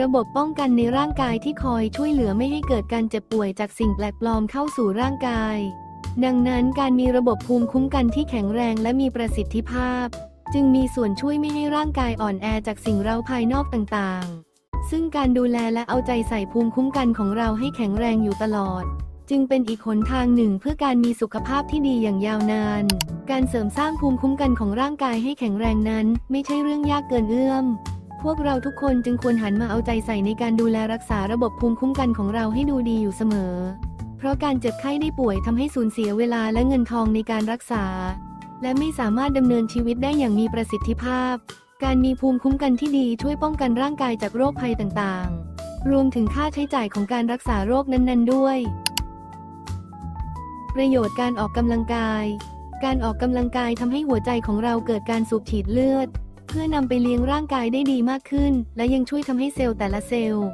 ระบบป้องกันในร่างกายที่คอยช่วยเหลือไม่ให้เกิดการเจ็บป่วยจากสิ่งแปลกปลอมเข้าสู่ร่างกาย ดังนั้นการมีระบบภูมิคุ้มกันที่แข็งแรงและมีประสิทธิภาพ จึงมีส่วนช่วยไม่ให้ร่างกายอ่อนแอจากสิ่งเร้าภายนอกต่างๆ ซึ่งการดูแลและเอาใจใส่ภูมิคุ้มกันของเราให้แข็งแรงอยู่ตลอดจึงเป็นอีกหนทางหนึ่งเพื่อการมีสุขภาพที่ดีอย่างยาวนาน การเสริมสร้างภูมิคุ้มกันของร่างกายให้แข็งแรงนั้น ไม่ใช่เรื่องยากเกินเอื้อม พวกเราทุกคนจึงควรหันมาเอาใจใส่ในการดูแลรักษาระบบภูมิคุ้มกันของเราให้ดูดีอยู่เสมอ เพราะการเจ็บไข้ได้ป่วยทำให้สูญเสียเวลาและเงินทองในการรักษา และไม่สามารถดำเนินชีวิตได้อย่างมีประสิทธิภาพ การมีภูมิคุ้มกันที่ดีช่วยป้องกันร่างกายจากโรคภัยต่างๆ รวมถึงค่าใช้จ่ายของการรักษาโรคนั้นๆ ด้วย ประโยชน์การออกกำลังกาย การออกกำลังกายทำให้หัวใจของเราเกิดการสูบฉีดเลือด พื่อนำไปเลี้ยงร่างกายได้ดีมากขึ้น และยังช่วยทำให้เซลล์แต่ละเซลล์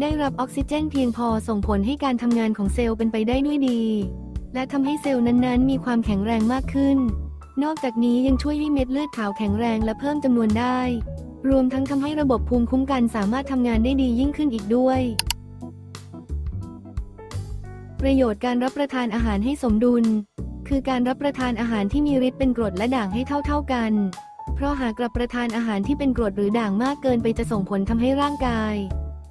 ได้รับออกซิเจนเพียงพอส่งผลให้การทำงานของเซลล์เป็นไปได้ด้วยดี และทำให้เซลล์นั้นๆ มีความแข็งแรงมากขึ้น นอกจากนี้ยังช่วยให้เม็ดเลือดขาวแข็งแรงและเพิ่มจำนวนได้ รวมทั้งทำให้ระบบภูมิคุ้มกันสามารถทำงานได้ดียิ่งขึ้นอีกด้วย ประโยชน์การรับประทานอาหารให้สมดุล คือการรับประทานอาหารที่มีฤทธิ์เป็นกรดและด่างให้เท่า ๆกัน เพราะหากรับประทานอาหารที่เป็นกรดหรือด่างมากเกินไปจะส่งผลทำให้ร่างกาย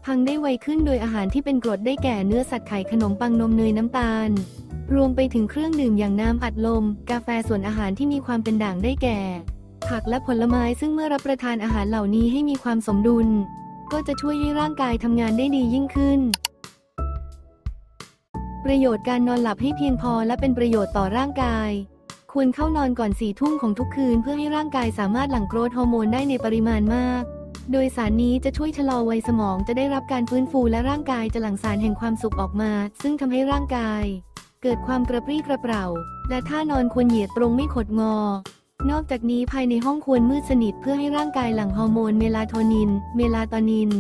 พังได้ไวขึ้นโดยอาหารที่เป็นกรดได้แก่เนื้อสัตว์ไข่ขนมปังนมเนยน้ำตาล รวมไปถึงเครื่องดื่มอย่างน้ำอัดลม กาแฟส่วนอาหารที่มีความเป็นด่างได้แก่ ผักและผลไม้ซึ่งเมื่อรับประทานอาหารเหล่านี้ให้มีความสมดุล ก็จะช่วยให้ร่างกายทำงานได้ดียิ่งขึ้นประโยชน์การนอนหลับให้เพียงพอและเป็นประโยชน์ต่อร่างกาย ควรเข้านอนก่อนสี่ทุ่มของทุกคืนเพื่อให้ร่างกายสามารถหลั่งโกรทฮอร์โมนได้ในปริมาณมาก โดยสารนี้จะช่วยชะลอวัยสมองจะได้รับการฟื้นฟูและร่างกายจะหลั่งสารแห่งความสุขออกมา ซึ่งทำให้ร่างกาย เกิดความกระปรี้กระเปร่า และท่านอนควรเหยียดตรงไม่ขดงอ นอกจากนี้ภายในห้องควรมืดสนิทเพื่อให้ร่างกายหลั่งฮอร์โมนเมลาโทนิน เมลาโทนิน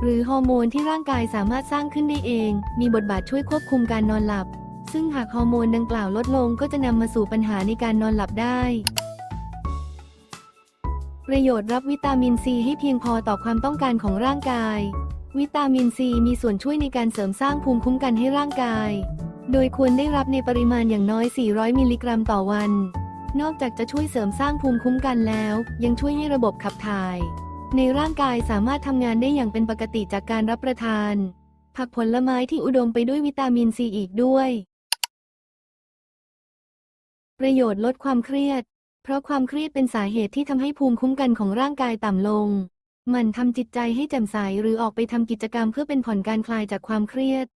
หรือฮอร์โมนที่ร่างกายสามารถสร้างขึ้นได้เอง มีบทบาทช่วยควบคุมการนอนหลับ ซึ่งหากฮอร์โมนดังกล่าวลดลงก็จะนำมาสู่ปัญหาในการนอนหลับได้ ประโยชน์รับวิตามินซีให้เพียงพอต่อความต้องการของร่างกาย วิตามินซีมีส่วนช่วยในการเสริมสร้างภูมิคุ้มกันให้ร่างกาย โดยควรได้รับในปริมาณอย่างน้อย 400 มิลลิกรัมต่อวัน นอกจากจะช่วยเสริมสร้างภูมิคุ้มกันแล้ว ยังช่วยให้ระบบขับถ่าย ในร่างกายสามารถทำงานได้อย่างเป็นปกติจากการรับประทาน ผักผลไม้ที่อุดมไปด้วยวิตามินซีอีกด้วย ประโยชน์ลดความเครียด เพราะความเครียดเป็นสาเหตุที่ทำให้ภูมิคุ้มกันของร่างกายต่ำลง มันทำจิตใจให้แจ่มใสหรือออกไปทำกิจกรรมเพื่อเป็นผ่อนการคลายจากความเครียด